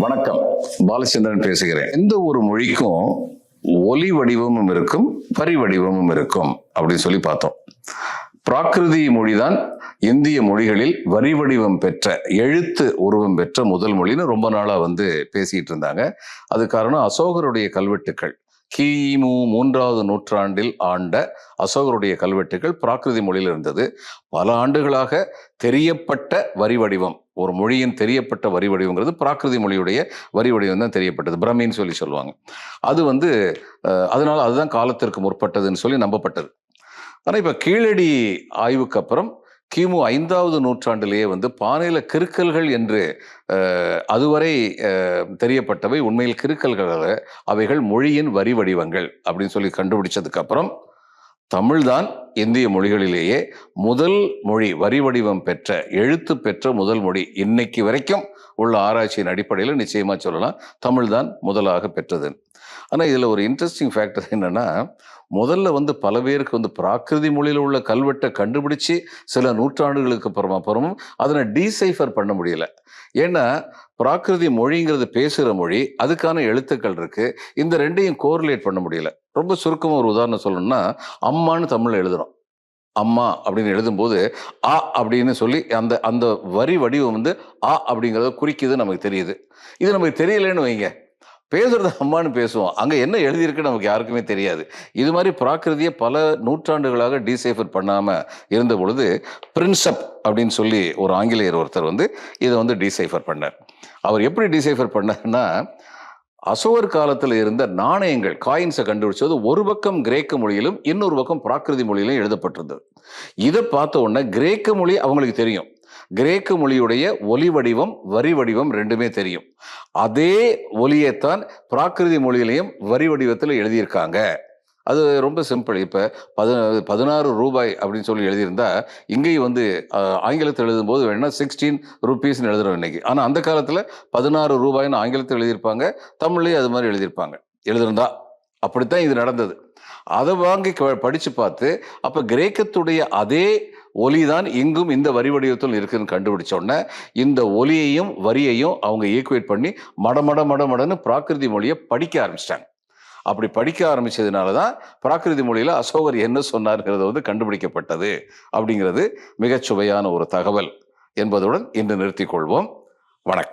வணக்கம். பாலச்சந்திரன் பேசுகிறேன். எந்த ஒரு மொழிக்கும் ஒலி வடிவமும் இருக்கும் பரி வடிவமும் இருக்கும் அப்படின்னு சொல்லி பார்த்தோம். பிராகிருதி மொழிதான் இந்திய மொழிகளில் வரி வடிவம் பெற்ற எழுத்து உருவம் பெற்ற முதல் மொழின்னு ரொம்ப நாளாக வந்து பேசிட்டு இருந்தாங்க. அது காரணம் அசோகருடைய கல்வெட்டுக்கள். கிமு மூன்றாவது நூற்றாண்டில் ஆண்ட அசோகருடைய கல்வெட்டுகள் பிராகிருதி மொழியில் இருந்தது. பல ஆண்டுகளாக தெரியப்பட்ட வரி வடிவம். ஒரு மொழியின் தெரியப்பட்ட வரி வடிவங்கிறது பிராகிருதி மொழியுடைய வரி வடிவம் தான் தெரியப்பட்டது பிரமின்னு சொல்லி சொல்லுவாங்க. அது வந்து அதனால அதுதான் காலத்திற்கு முற்பட்டதுன்னு சொல்லி நம்பப்பட்டது. ஆனால் இப்போ கீழடி ஆய்வுக்கு அப்புறம் கிமு ஐந்தாவது நூற்றாண்டிலேயே வந்து பானையில கிறுக்கல்கள் என்று அதுவரை தெரியப்பட்டவை உண்மையில் கிருக்கல்கள் அவைகள் மொழியின் வரி வடிவங்கள் அப்படின்னு சொல்லி கண்டுபிடிச்சதுக்கப்புறம் தமிழ்தான் இந்திய மொழிகளிலேயே முதல் மொழி வரி வடிவம் பெற்ற எழுத்து பெற்ற முதல் மொழி இன்னைக்கு வரைக்கும் உள்ள ஆராய்ச்சியின் அடிப்படையில் நிச்சயமாக சொல்லலாம். தமிழ் தான் முதலாக பெற்றது. ஆனால் இதில் ஒரு இன்ட்ரெஸ்டிங் ஃபேக்டர் என்னென்னா முதல்ல வந்து பல பேருக்கு வந்து பிராகிருதி மொழியில் உள்ள கல்வெட்டை கண்டுபிடிச்சு சில நூற்றாண்டுகளுக்கு அப்புறமா அப்புறமும் அதனை டீசைஃபர் பண்ண முடியல. ஏன்னா பிராகிருதி மொழிங்கிறது பேசுகிற மொழி அதுக்கான எழுத்துக்கள் இருக்குது இந்த ரெண்டையும் கோரிலேட் பண்ண முடியல. ரொம்ப சுருக்கமாக ஒரு உதாரணம் சொல்லணும்னா அம்மான்னு தமிழில் எழுதுறோம். அம்மா அப்படின்னு எழுதும்போது ஆ அப்படின்னு சொல்லி அந்த அந்த வரி வடிவம் வந்து ஆ அப்படிங்கிறத குறிக்குது நமக்கு தெரியுது. இது நமக்கு தெரியலன்னு வைங்க. பேசுறது அம்மான்னு பேசுவோம். அங்க என்ன எழுதியிருக்கு நமக்கு யாருக்குமே தெரியாது. இது மாதிரி பிராகிருதியை பல நூற்றாண்டுகளாக டீசைஃபர் பண்ணாம இருந்த பொழுது பிரின்சப் அப்படின்னு சொல்லி ஒரு ஆங்கிலேயர் ஒருத்தர் வந்து இதை வந்து டீசைஃபர் பண்ணார். அவர் எப்படி டீசைஃபர் பண்ணார்னா அசோகர் காலத்தில் இருந்த நாணயங்கள் காயின்ஸை கண்டுபிடிச்சது ஒரு பக்கம் கிரேக்க மொழியிலும் இன்னொரு பக்கம் பிராகிருதி மொழியிலும் எழுதப்பட்டிருந்தது. இதை பார்த்த உடனே கிரேக்க மொழி அவங்களுக்கு தெரியும். கிரேக்க மொழியுடைய ஒலி வடிவம் வரி வடிவம் ரெண்டுமே தெரியும். அதே ஒலியைத்தான் பிராகிருதி மொழியிலையும் வரி வடிவத்தில் எழுதியிருக்காங்க. அது ரொம்ப சிம்பிள். இப்போ பதி பதினாறு ரூபாய் அப்படின்னு சொல்லி எழுதியிருந்தா இங்கேயும் வந்து ஆங்கிலத்தில் எழுதும்போது வேணா சிக்ஸ்டீன் ருபீஸ்னு எழுதுறோம் இன்னைக்கு. ஆனால் அந்த காலத்தில் பதினாறு ரூபாய்னு ஆங்கிலத்தில் எழுதியிருப்பாங்க தமிழ்லேயும் அது மாதிரி எழுதியிருப்பாங்க. எழுதியிருந்தா அப்படித்தான் இது நடந்தது. அதை வாங்கி க- பார்த்து அப்போ கிரேக்கத்துடைய அதே ஒலி தான் இங்கும் இந்த வரி வடிவத்தில் இருக்குதுன்னு கண்டுபிடிச்ச உடனே இந்த ஒலியையும் வரியையும் அவங்க ஈக்குவேட் பண்ணி மடமட மடமடன்னு பிராகிருதி மொழியை படிக்க ஆரம்பிச்சிட்டாங்க. அப்படி படிக்க ஆரம்பிச்சதுனால தான் பிராகிருதி மொழியில் அசோகர் என்ன சொன்னார்ங்கிறது வந்து கண்டுபிடிக்கப்பட்டது அப்படிங்கிறது மிகச்சுவையான ஒரு தகவல் என்பதுடன் இன்று நிறுத்திக் கொள்வோம். வணக்கம்.